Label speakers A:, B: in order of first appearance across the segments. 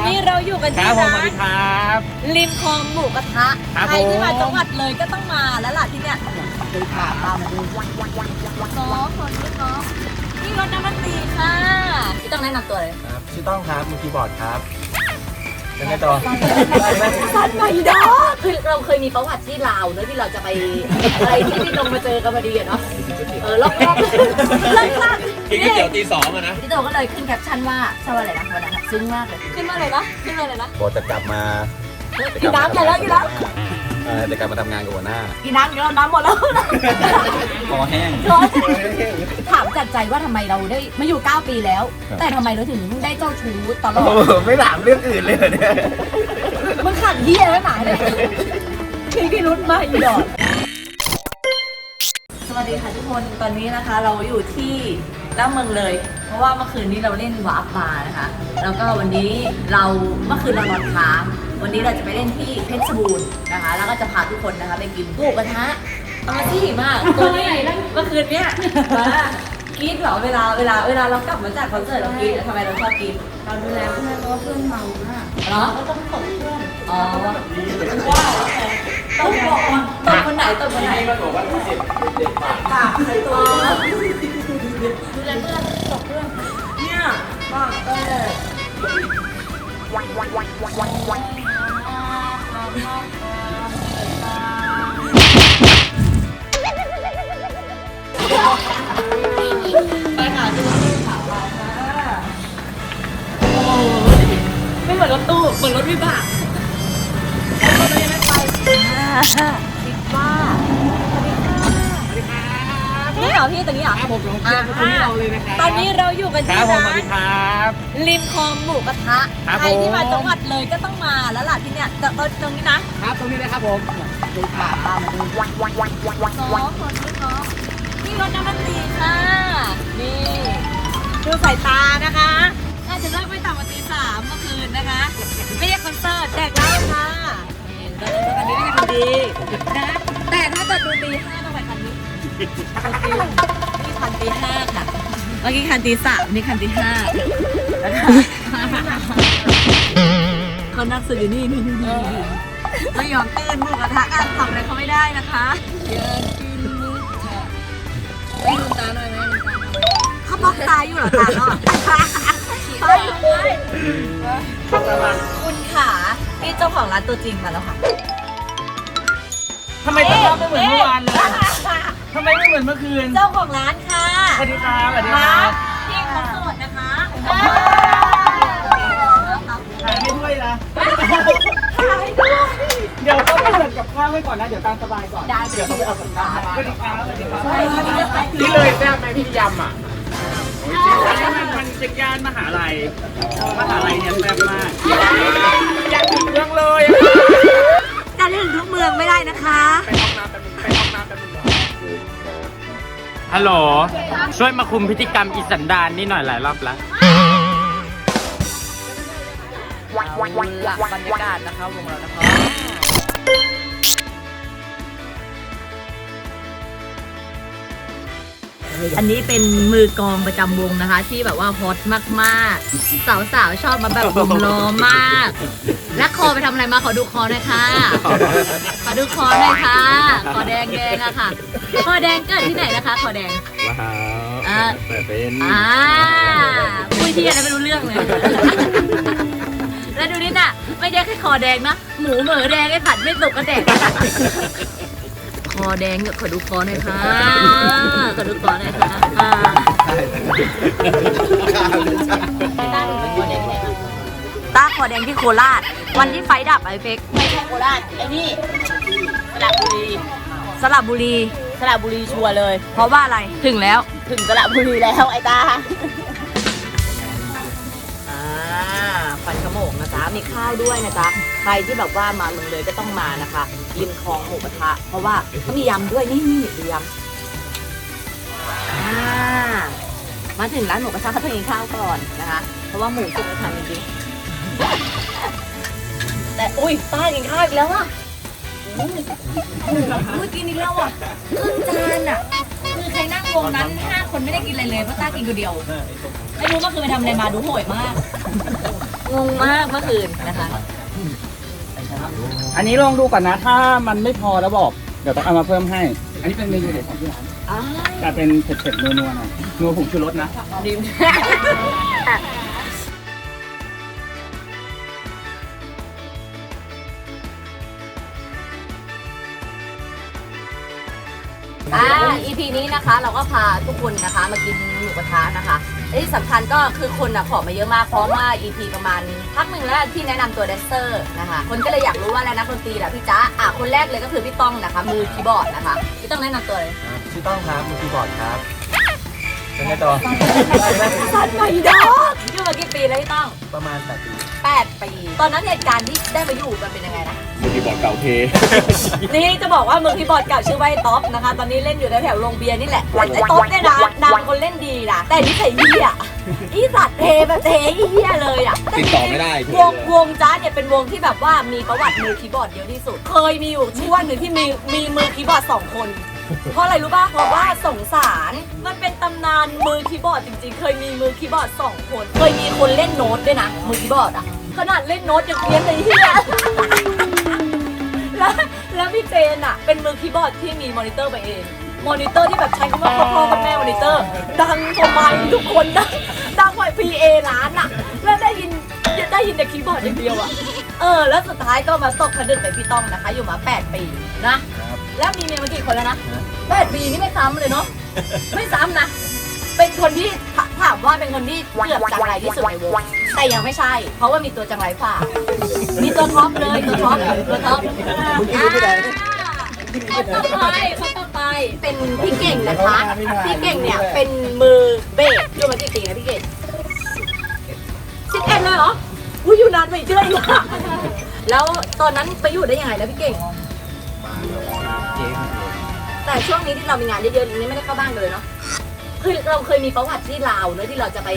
A: อนนี้เราอยู่กัน
B: ค
A: ที่
B: รับผมส
A: ร้า
B: วัส
A: น
B: ดีครับ
A: ริมคลองหมูกระทะ
B: ครับ
A: ใครที่
B: ผม
A: มาจังหวัดเลยก็ต้องมาแล้วล่ะที่เนี้ยดูขาตามมาดูน้องคนนี้น้องนี่รถน้ำมันตีค่ะพี่ต้องแนะนำตัวเลย
C: ครับชื่อต้องครับมือคีย์บอร์ดครับยังไงต่อ
A: สันไปดอคือเราเคยมีประวัติที่ลาวเนอะที่เราจะไปอะไรที่พี่ตรงมาเจอกันพอดีอะเนาะ เออรอบรอบเลิกลาก
B: กินก๋วยเตี๋ยวตีสองอะนะ
A: พี่โตก็เลยขึ้นแคปชั่นว่าชอบอะไรนะวันนั้นอะซึ้งมากเลยขึ้นมาเลยนะขึ้นมาเลยนะ
C: บอกจะกลับมา
A: กินน้ำกันแล้วกินน้
C: เอ่อจะกลับมาทำงานกับหัวหน้าำ
A: กินน้ำกินน้ำหมดแล้ว
C: คอแห้ง
A: ถามจัดใจว่าทำไมเราได้มาอยู่ 9 ปีแล้ว
C: ครับ
A: แต่ทำไมเราถึงได้เจ้าชู้ตลอด
C: ไม่ถามเรื่องอื่นเลยเหรอเนี่ย
A: มึงขัดเยี่ยแล้วหนาเลยพี่พี่รุ้นมาอีดอก สวัสดีค่ะทุกคนตอนนี้นะคะเราอยู่ที่ล่าเมืองเลย เพราะว่าเมื่อคืนนี้เราเล่นวาร์ปมานะคะ แล้วก็วันนี้เราเมื่อคืนเรานอนค้างวันนี้เราจะไปเล่นที่เพชรบูรณ์นะคะ แล้วก็จะพาทุกคนนะคะไปกินหมูกระทะเอามาที่มากตัวนี้เมื่อคืนเนี้ยมากรีดเหรอเวลาเวลาเวลาเรากลับมาจากคอนเสิร์ตเรากรีดทำไมเราชอบกรีด
D: เราดูแลเพื่อนเพราะว่าเพื่อนเมามาก
A: เหรอ
D: ก็ต้องตบเพื่อน
A: อ๋อว่าตบบอกก่อนตบคนไหนตบคนไหน ไปหาดูข่าวมาโอ้ยไม่เหมือนรถตู้ เหมือนรถวิบากแล้วก็เลยไม่ไปคิดว่าสวัสดีค่ะนี่เห รอพี่ตรงนี้เหรอ
B: ครับผมลองเชียร์คนที่เราเลยนะครับ
A: ตอนนี้เราอยู่กัน
B: ค
A: ที่
B: รับผมส
A: ร้า
B: วัส
A: น
B: ดีครับ
A: ริมคลองหมูกระทะ
B: ครับ
A: ใครที่มา
B: ผม
A: จังหวัดเลยก็ต้องมาแล้วล่ะที่เนี้ยแต่ตรงนี้นะครับ
B: ตรงนี้เลยครับผม
A: ดูขาตามมาดูน้องคนนี้น้องนี่รถน้ำมันตีค่ะนี่ดูสายตานะคะน่าจะเลิกไม่ต่ำกว่าตีสามเมื่อคืนนะคะ ไม่ใช่คอนเสิร์ตแดกเหล้าค่ะนี่เราเดินกันนี้ไม่ได้คนดีนะแต่ถ้าจะดูตีห้าต้องไปคั นนี้นี่คันตีห้าค่ะ เมื่อกี้คันตีสามนี่คันตีห้าเขานั่งสื่ออยู่นี่นี่นี่นี่ไม่ยอมตื่นหมูกระทะกันทำอะไรเขาไม่ได้นะคะไม่ลืมตาหน่อยไหมลืมตาหน่อยเขาบล็อกตาอยู่เหรอตาเนาะเฮ้ยคุณขานี่เจ้าของร้านตัวจริงมาแล้วค่ะ
B: ทำไมตอนไม่เหมือนเมื่อวานเลย ทำไมไม่เหมือนเมื่อคืน
A: เจ้าของร้านค่ะ
B: สวัสดีครับสวัสดีค
A: มา
B: รับ
A: พี่เขาโสดนะคะ
B: ถ่ายให้ด้วยนะเดี๋ยวต้องไปเสิร์ฟกับข้าวให้ก่อนนะ เดี๋ยวตามสบายก่อน
A: ได้
B: เดี๋ยวต้องไปเอากับข้าวสวัสดีครับสวัสดีครับ
A: นี่
B: นี่เลยแซ่บไหมพี่ยำอะมันมันเป็นย่านมหาลัย มหาลัยเนี่ยแซ่บมากอยากถึงเมืองเลยอะ
A: จะเล่นทุกเมืองไม่ได้นะคะ
B: ไปห้องน้ำ ฮัลโหล ช่วยมาคุมพฤติกรรมอิสันดานนี่หน่อยหลายรอบแล้ว
A: หลักบรรยากาศนะคะวงเรานะคะ อันนี้เป็นมือกลองประจำวงนะคะ ที่แบบว่าฮอตมากๆ สาวๆชอบมาแบบรุมล้อมมาก และคอไปทำอะไรมาขอดูคอหน่อยค่ะ ขอดูคอหน่อยค่ะ คอแดงแดงๆอะค่ะ คอแดงเกิดที่ไหนนะคะ คอแดง
C: ว้าว
A: อ่า
C: แต่เป็น
A: อ่าคุยที่อะไรไม่รู้เรื่องเลย แล้วดูนี่น่ะ ไม่ได้แค่คอแดงนะ หมูเหมือแดงไอ้ผัดไม่สุกก็แดกค อแดงเนี่ยขอดูคอหน่อยค่ะขอดูคอหน่อยค่ะอ่าตาคอแดงที่โคราช วันที่ไฟดับไอ้เฟก
D: ไม่ใช่โคราชไอ้นี่สระบุรี
A: สระบุรี
D: สระบุรีชัวร์เลย
A: เพราะว่าอะไรถึงแล้ว
D: ถึงสระบุรีแล้วไอ้ตา
A: อ่าฟันขโมงนะจ๊ะมีข้าวด้วยนะจ๊ะ ใครที่แบบว่ามาเมืองเลยก็ต้องมานะคะริมคลองหมูกระทะ เพราะว่าเขามียำด้วยนี่นี่ดูยำอ่ามาถึงร้านหมูกระทะเขาต้องกินข้าวก่อนนะคะ เพราะว่าหมูสุกไม่ทันจริงๆแต่อุ้ยป้ากินข้าวอีกแล้วอะอุ้ยอุ้ยกินอีกแล้วอะครึ่งจานอะคือใครนั่งวงนั้นห้าคนไม่ได้กินอะไรเลยเพราะต้ากินคนเดียวไม่รู้ว่าคือไปทำอะไรมาดูโหยมากงงมากเมื่อคืนนะคะ
B: อันนี้ลองดูก่อนนะ ถ้ามันไม่พอแล้วบอก เดี๋ยวต้องเอามาเพิ่มให้ อันนี้เป็นเมนูเด็ดของที่ร้านแต่เป็นเผ็ดๆนัวๆหน่อยนัวผงชูรสนะ
A: ดิมอ่า EP นี้นะคะ เราก็พาทุกคนนะคะ มากินหมูกระทะนะคะ และที่สำคัญก็คือคนอะขอมาเยอะมากเพราะว่า EP ประมาณพักหนึ่งแล้วที่แนะนำตัวแดนเซอร์นะคะคนก็เลยอยากรู้ว่าอะไรนักดนตรีแหละพี่จ๊ะอะคนแรกเลยก็คือพี่ต้องนะคะ มือคีย์บอร์ดนะคะพี่ต้องแนะนำตัวเลย
C: ครับชื่อต้องครับมือคีย์บอร์ดครับเป็นไงต่อ
A: สันไปดอกอยู่มากี่ปีแล้วพี่ต้อง
C: ประมาณ8ปี
A: 8ปี ตอนนั้นเหตุการณ์ที่ได้มาอยู่มันเป็นยังไงนะ
C: มือ คีย์บอร์ดเก่าเท
A: นี่จะบอกว่ามือคีย์บอร์ดเก่าชื่อว่าไอ้ท็อปนะคะ ตอนนี้เล่นอยู่แถวๆโรงเบียร์นี่แหละไอ้ท็อปเนี่ยนะนางคนเล่นดีนะแต่นิสัยเหี้ยอีสัตว์เทแบบเทอีเหี้ยเลยอะ
C: ติดต่อไม่ได้
A: วงวงจ้าเนี่ยเป็นวงที่แบบว่ามีประวัติมือคีย์บอร์ดเยอะที่สุด เคยมีอยู่ช่วงหนึ่งที่มีมีมือคีย์บอร์ดสองคน เพราะอะไรรู้ป่ะเพราะว่าสงสารมันเป็นตำนานมือคีย์บอร์ดจริง ๆ เคยมีมือคีย์บอร์ดสองคน เคยมีคนเล่นโน้ตด้วยนะมือคีย์บอร์ดอะขนาดเล่นโน้ตยังเพี้ยนเลยเฮีย แล้วแล้วพี่เจนอะเป็นมือคีย์บอร์ดที่มีมอนิเตอร์ไปเอง มอนิเตอร์ที่แบบใช้คำว่าพ่อพ่อกับแม่มอนิเตอร์ ดังทำไมทุกคนดังดังกว่า PA ร้านอะแล้วได้ยินได้ยินแต่คีย์บอร์ดอย่างเดียวอะเออ แล้วสุดท้ายก็มาตกผลึกเป็นพี่ต้องนะคะ อยู่มา 8 ปีนะ
C: ครับ
A: แล้วมีเมียมากี่คนแล้วนะ
C: ฮะ
A: แปดปีนี่ไม่ซ้ำเลยเนาะไม่ซ้ำนะ เป็นคนที่ ถถามว่าเป็นคนที่เกือบจังไรที่สุดในวงแต่ยังไม่ใช่ เพราะว่ามีตัวจังไรฝ่า มีตัวท็อปเลยตัวท็อปตัวท็อปอ่าคนต่อไปคนต่อไปเป็นพี่เก่งนะคะพี่เก่งเนี่ยเป็นมือเบสอยู่มากี่ปีนะพี่เก่งสิบเอ็ดเลยเหรออุ้ยอยู่นานไปเยอะอีกอะแล้วตอนนั้นไปอยู่ได้ยังไงแล้วพี่เก่ง
C: เจ๊ง
A: แต่ช่วงนี้ที่เรามีงานเยอะๆนี้ไม่ได้เข้าบ้านกันเลยเนาะ คือเราเคยมีประวัติที่ลาวเนอะที่เราจะไป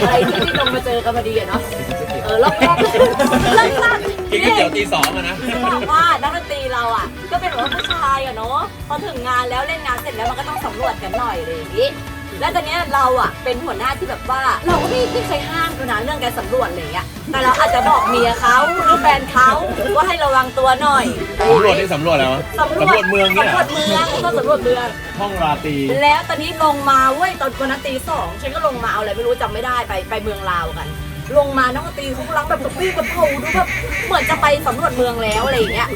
A: อะไรที่ที่ลงมาเจอกันพอดีอะเนาะเออรอบแรกเริ่มแรก
C: กินก๋วยเตี๋ยวตีสองอะนะ
A: บอกว่านักดนตรีเราอะ ก็เป็นแบบว่าผู้ชายอะเนาะพอถึงงานแล้วเล่นงานเสร็จแล้วมันก็ต้องสำรวจกันหน่อยอะไรอย่างงี้ แล้วตอนเนี้ยเราอะเป็นหัวหน้าที่แบบว่า เราก็ไม่ไม่เคยห้ามดูนะเรื่องการสำรวจอะไรอย่างเงี้ยแต่เราอาจจะบอกเมียเขาหรือแฟนเขาว่าให้ระวังตัวหน่อย
C: สำรวจนี่สำรวจแล้ว
A: สำรวจ
C: เมืองเนี่ย
A: สำรวจเมืองต้องสำรวจเมือง
C: ห้องราตรี
A: แล้วตอนนี้ลงมาเว้ยตอนวันนั้นตีสองฉันก็ลงมาเอาอะไรไม่รู้จำไม่ได้ไปไปเมืองลาวกัน ลงมาน้องก็ตีเขากำลังแบบกระปี้กระเป๋าดูแบบเหมือนจะไปสำรวจเมืองแล้วอะไรอย่างเงี้ย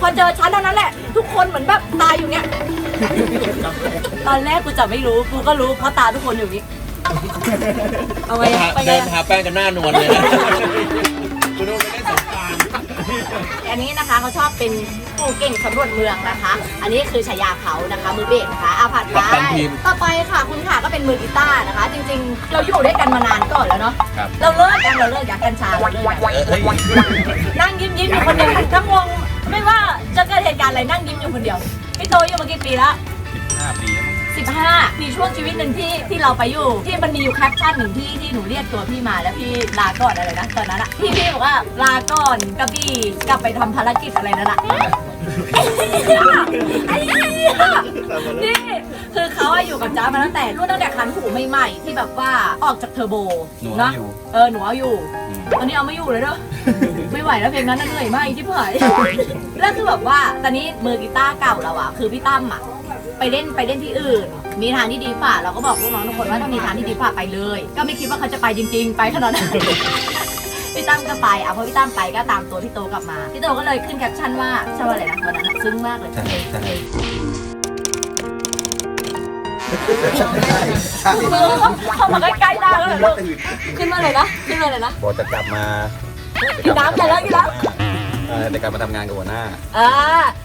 A: พอเจอฉันเท่านั้นแหละ ทุกคนเหมือนแบบตายอยู่เนี้ย ตอนแรกกูจะไม่รู้กูก็รู้เพราะตาทุกคนอยู่อย่างนี้เอาไว้ไปไง
C: เดิน
A: อะ
C: หาแป้งกันหน้านวลเลยนะคุณดูไปเล่นสงกราร
A: อันนี้นะคะเขาชอบเป็นผู้เก่งสำรวจเมืองนะคะ อันนี้คือฉายาเขานะคะมือเบสนะคะอาผัดไปต่อไปค่ะคุณค่ะก็เป็นมือกีตาร์นะคะ จริงๆ เราอยู่ด้ เนาะ
C: ครับ
A: เราเลิกกันเราเลิกจากกัญชาเราเลิกกัน
C: เฮ้ย
A: นั่งยิ้มยิ้มอยู่คนเดียวทั้งวงไม่ว่าจะเกิดเหตุการณ์อะไรนั่งยิ้มอยู่คนเดียวพี่โตอยู่มากี่ปีแล้ว
C: ห้าปีแล้วมั้ง
A: 15มีช่วงชีวิตหนึ่งที่ที่เราไปอยู่ ที่มันมีอยู่แคปชั่นหนึ่งที่ที่หนูเรียกตัวพี่มาแล้วพี่ลาก่อนอะไรนะตอนนั้นอะพี่พี่บอกว่าลาก่อนกระบี่กลับไปทำภารกิจอะไรนั่นอะไอ้เหี้ยนี่ คือเขาอะอยู่กับจ้ามาตั้งแต่รุ่นตั้งแต่คันหูใหม่ๆที่แบบว่าออกจากเทอร์โบ
C: หนู
A: เนาะ
C: อยู่
A: เออหนูเอาอยู่ ตอนนี้เอาไม่อยู่เลยเด้อ ไม่ไหวแล้วเพลงนั้นน่ะเหนื่อยมากที่เผยแล้วคือแบบว่าตอนนี้มือกีตาร์เก่าเราอะคือพี่ตั้มอะไปเล่นไปเล่นที่อื่น มีทางที่ดีฝ่าเราก็บอกลูกน้องทุกคนว่าถ้ามีทางที่ดีฝ่าไปเลย ก็ไม่คิดว่าเขาจะไปจริง ๆ ไปขนาดนั้น พี่ตั้มก็ไปอะพอพี่ตั้มไปก็ตามตัวพี่โตกลับมา พี่โตก็เลยขึ้นแคปชั่นว่าชอบอะไรนะวันนั้นอะซึ้งมากเลย
C: ใช่ใช่
A: เข้ามาใกล้ๆได้แล้วเหรอลูกขึ้นมาเลยนะขึ้นมาเลยนะ
C: บอกจะกลับมา
A: กินน้ำกันแล้วกินน้ำ
C: เออแต่กลับมาทำงานกับหัวหน้า
A: อ่า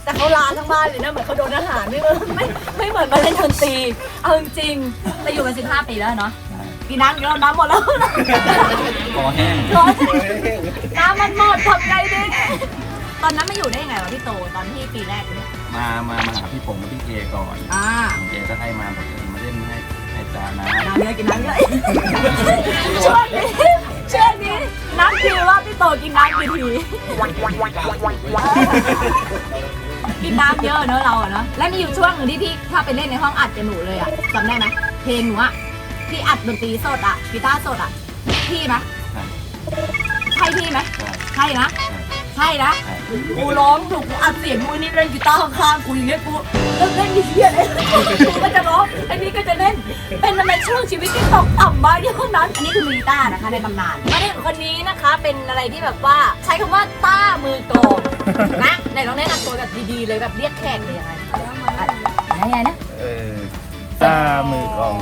A: แต่เขาลาทั้งบ้านเลยนะเหมือนเขาโดนอาหารไม่เหมือนไม่ไม่เหมือนมาเล่นดนตรีเอาจริงๆแต่อยู่มา15 ปีแล้วเนาะกินน้ำกินน้ำหมดแล้ว
C: คอแห้ง
A: ร้อนน้ำมันหมดทำไงดี ตอนนั้นไม่อยู่ได้ยังไงวะพี่โตตอนที่ปีแรกเนี่ย
C: มามามาหาพี่ผมกับพี่เอก่อน
A: อ่า
C: เอก็ให้มาบอกเออมาเล่นให้ให้จานะ
A: น้ำเยอะกินน้ำเยอะช่วงนี้ช่วงนี้น้ำคือว่าพี่โตกินน้ำกี่ทีกินน้ำเยอะเนอะเราอะเนอะและมีอยู่ช่วงหนึ่งที่พี่ถ้าไปเล่นในห้องอัดกับหนูเลยอะจำได้ไหมเพลงหนูอะที่อัดดนตรีสดอะกีตาร์สดอะพี่ไหมพี่ไหมใช่นะ ใช่นะกูร้องถูกกูอัดเสียงกูนี่เล่นกีตาร์ข้างๆกูอย่างเงี้ยกูเลิกเล่นดิเฮียเลยกูก็จะร้องอันนี้ก็จะเล่นเป็นทำไมช่วงชีวิตที่ตกต่ำมาเท่านั้น อันนี้คือมือกีตาร์นะคะในตำนานมาถึงคนนี้นะคะเป็นอะไรที่แบบว่าใช้คำว่าต้ามือกลองนะไหนลองแนะนำตัวแบบดีๆเลยแบบเรียกแขกเลยยังไงอะยังไงนะ
C: เออตามือกลอง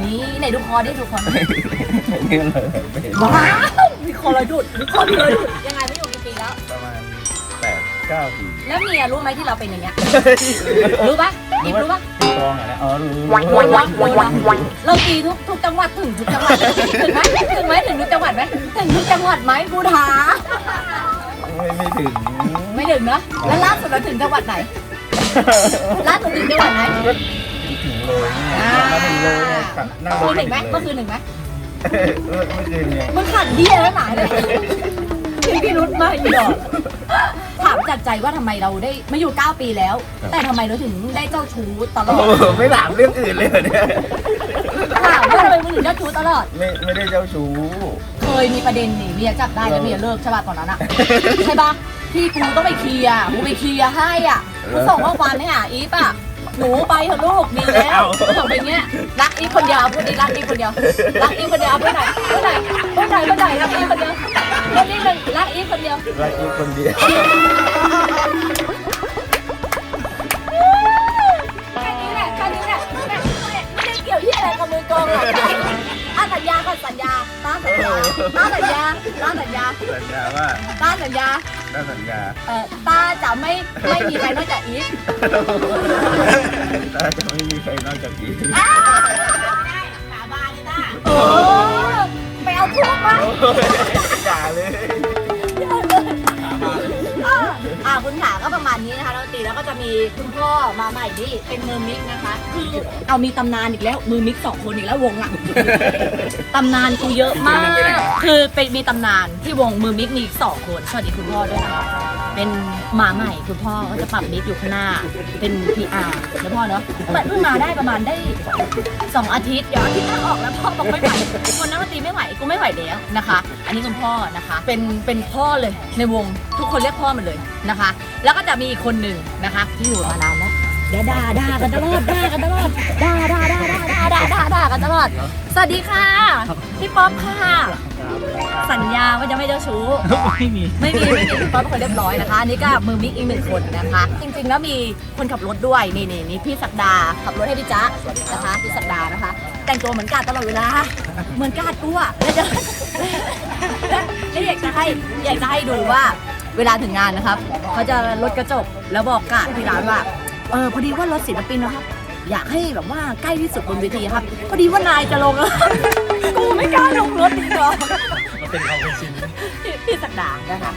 A: นี่ไหนดูคอดิดูคอ
C: นี่เลยเป็น
A: ว้าวมีคอระดุดมีคอระดุดยังไงไม่อยู่กี่ ปีแล้ว
C: ประมาณแปดเก้าปี
A: แล้วเมียรู้ไหมที่เราเป็นอย่างเงี้ย รู้ปะอิบรู้ปะ
C: ตีกลองอะนะอ๋อรู้รู้
A: วังวังวังวังวังเราตีทุกทุกจังหวัดถึงทุกจังหวัดถึงไหมถึงไหมถึงทุกจังหวัดไหมถึงทุกจังหวัดไหมกูถาม
C: ไม่ไม่ถึง
A: ไม่ถึงเนอะแล้วล่าสุดเราถึงจังหวัดไหนล่าสุดถึงจังหวัดไหน
C: ถึงเลยเนี่ยมาถึงเลยเนี่ยขับนั่งร
A: คื
C: ถ
A: นหนึ่งไหมเมื่อคืนหนึ่งไหม
C: เออไม่คืนเนี่ย
A: มึงขันเดียแล้วหนาเลย พี่พี่รุดมากอีดอกถามจากใจว่าทำไมเราได้มาอยู่ 9 ปีแล้ว แต่ทำไมเราถึงได้เจ้าชู้ตลอ
C: โอ้
A: ด
C: โหไม่ถามเรื่องอื่นเลยเหรอเนี่ย
A: ถามว่าทำไมมึงถึงเจ้าชู้ตลอด
C: ไม่ไม่ได้เจ้าชู้
A: เคยมีประเด็นนี่เมียจับได้แล้วเมียเลิกใช่ป่ะตอนนั้นอะ ใช่ป่ะที่กูต้องไปเคลียร์กูไปเคลียร์ให้อะกูส่งข้อความให้หาอีฟอะหนูไปเถอะลูกดีแล้วส่งไปเงี้ยรักอีฟคนเดียวพูดดิรักอีฟคนเดียวรักอีฟคนเดียวเอาไปไหนไปไหนไปไหนไปไหนรักอีฟคนเดียว คนนี้หนึ่งรักอีฟคนเดียว
C: รักอีกคนเดียว
A: แค่นี้แหละแค่นี้แหละไม่ไม่ได้เกี่ยวที่อะไรกับมือกลองหรอกอะสัญญาก่อนสัญญาตามสัญญาตามสัญญาตามสัญญา
C: สัญญาว่า
A: ตามสัญญา
C: ได้สัญญา
A: เอ่อตาจะไม่ไม่มีใครนอกจากอีฟ
C: ตาจะไม่มีใครนอกจากอีก
A: สาบานเลยต้าโอ้ไปเอาทูบมา แล้วตีแล้วก็จะมีคุณพ่อมาใหม่นี่เป็นมือมิกนะคะ คือเอามีตำนานอีกแล้วมือมิกสองคนอีกแล้ววงอะตำนานกูเยอะมาก คือเป็นมีตำนานที่วงมือมิกมีอีกสองคนสวัสดีคุณพ่อด้วยนะคะ เป็นมาใหม่คุณพ่อก็จะปรับมิกอยู่ข้างหน้า เป็น PR แล้วพ่อเนาะเปิดเพิ่งมาได้ประมาณได้สองอาทิตย์เดี๋ยวอาทิตย์หน้าออกแล้วพ่อบอกไม่ไหวคนนักดนตรีไม่ไหวกูไม่ไหวแล้วนะคะ อันนี้คุณพ่อนะคะ เป็นเป็นพ่อเลยในวงทุกคนเรียกพ่อหมันเลยนะคะ แล้วก็จะมีอีกคนหนึ่งนะคะ ที่อยู่มานานแล้ว เดี๋ยวด่าด่ากันตลอดด่ากันตลอดด่าด่าด่าด่าด่าด่าด่าด่ากันตลอด สวัสดีค่ะ พี่ป๊อปค่ะ สัญญาว่าจะไม่เจ้าชู้
C: ไม่มี
A: ไม่มีไม่มีพี่ป๊อปเป็นคนเรียบร้อยนะคะอันนี่ก็มือมิกอีกหนึ่งคนนะคะ จริงๆแล้วมีคนขับรถด้วยนี่นี่นี่พี่ศักดาขับรถให้พี่จ๊ะนะคะพี่ศักดานะคะ แต่งตัวเหมือนกาดตลอดเวลาเหมือนกาดกูอะแล้วจะแล้วอยากจะให้อยากจะให้ดูว่าเวลาถึงงานนะครับเขาจะลดกระจกแล้วบอกกาดที่ร้านว่า เออพอดีว่ารถศิลปินนะครับ อยากให้แบบว่าใกล้ที่สุดบนเวทีครับ พอดีว่านายจะลงแล้ว กูไม่กล้าลงรถดีกว่า
C: เป็นความเป็นจริง
A: พี่สักดานะคะ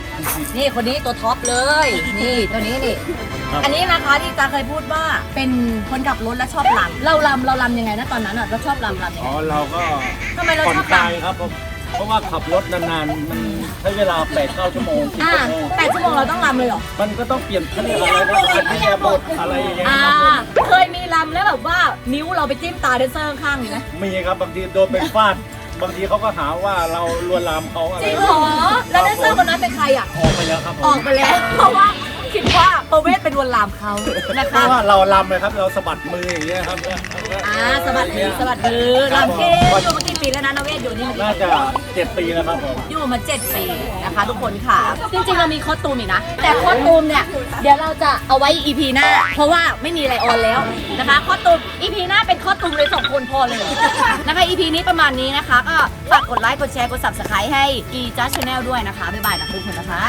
A: นี่คนนี้ตัวท็อปเลย นี่ตัวนี้นี่ อันนี้นะคะที่ตาเคยพูดว่าเป็นคนขับรถและชอบลำเราลำเราลำยังไงนะตอนนั้นอะเราชอบลำลำยัง
E: อ๋
A: ไง
E: อเราก็
A: ทำไมเรา
E: ผ่อน
A: ชอบ
E: ค
A: ล
E: ลายครับผม เพราะว่าขับรถนานๆ มันใช้เวลา8ปดเก้าชั่วโมงสิบำ
A: อ่า
E: ชั่วโมง
A: แปดชั่วโมงเราต้องลำเลยเหรอ
E: มันก็ต้องเปลี่ยนเขาเรียกอะไรนะอันนี้บทอะไรอย่างเงี้ย
A: อ่า
E: ครับผม
A: เคยมีลำแล้วแบบว่านิ้วเราไปจิ้มตาแดนเซอร์ข้างๆมีไหม
E: มีครับบางทีโดนไปฟาด บางทีเขาก็หาว่าเราลวนลามเขาอะไร
A: จริงเหรอ แล้วแดนเซอร์คนนั้นเป็นใครอะ
E: ออกไปแล้วครับผ
A: ออ
E: ม
A: กไปแล้ว เพราะว่าคิดว่าประเวศเป็นวนลามเขานะ
E: เพ
A: คะ
E: ราะว่าเราลำเลยครับเราสะบัดมืออย่างเงี้ยครับ
A: อ่าสวัสดีสวัสดีลำเกอยู่มากี่ ปีแล้วนะนเวศอยู่นี่มากี่
E: น่า
A: ปี
E: จะเจ็ดปีแล้วครับผม
A: อยู่มาเจ็ดปีนะคะ ทุกคนค่ะ จริงๆเรามีคอสตูมอีกนะ แต่คอสตูมเนี่ย เดี๋ยวเราจะเอาไว้ EP หน้า เพราะว่าไม่มีอะไรออนแล้วนะคะคอสตูม EP หน้าเป็นคอสตูมเลยสองคนพอเลยนะคะ EP นี้ประมาณนี้นะคะ ก็ฝากกดไลค์กดแชร์กด subscribe ให้กีจ้าชาแนลด้วยนะคะบ๊ายบายนะทุกคนนะคะ